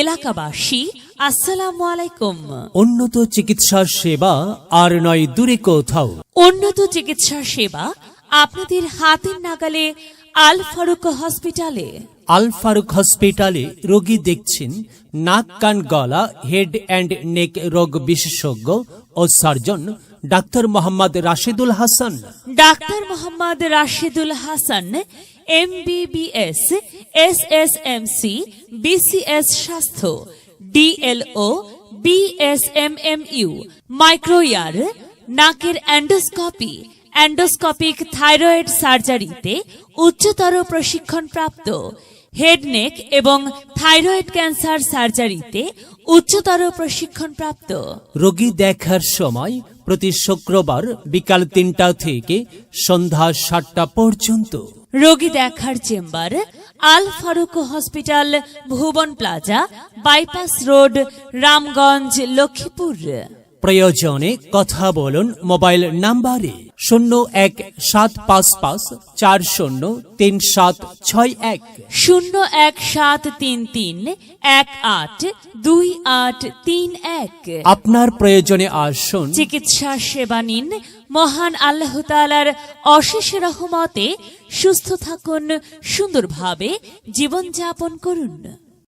এলাকাবাসী আসসালামু আলাইকুম। উন্নত চিকিৎসা সেবা আর নয় দূরে কোথাও। উন্নত চিকিৎসা সেবা আপনাদের হাতের নাগালে আল ফারুক হসপিটালে। আল ফারুক হসপিটালে রোগী দেখছেন নাক কান গলা হেড অ্যান্ড নেক রোগ বিশেষজ্ঞ ও surgeon doctor Mohammad Rashedul Hasan. Doctor Mohammad Rashidul Hasan M BBS S S M C BCS স্বাস্থ্য ডিএলও বিএসএমএম ইউ মাইক্রোয়ার নাকের অ্যান্ডোস্কোপি অ্যান্ডোস্কোপিক থাইরয়েড সার্জারিতে উচ্চতর প্রশিক্ষণপ্রাপ্ত হেড নেক এবং থাইরয়েড ক্যান্সার সার্জারিতে উচ্চতর প্রশিক্ষণপ্রাপ্ত রোগী দেখার সময় প্রতি শুক্রবার বিকাল তিনটা থেকে সন্ধ্যা সাতটা পর্যন্ত। রোগী দেখার chamber Al Faruk hospital Bhuban plaza bypass road Ramganj Lakshmipur. প্রয়োজনে কথা বলুন মোবাইল নাম্বারে। শূন্য এক সাত পাঁচ পাঁচ চার শূন্য তিন সাত ছয় এক। শূন্য এক সাত তিন তিন এক আট দুই আট তিন এক। আপনার প্রয়োজনে আসুন। চিকিৎসা সেবা নিন। মহান আল্লাহ তালার অশেষ রহমতে সুস্থ থাকুন সুন্দরভাবে জীবনযাপন করুন।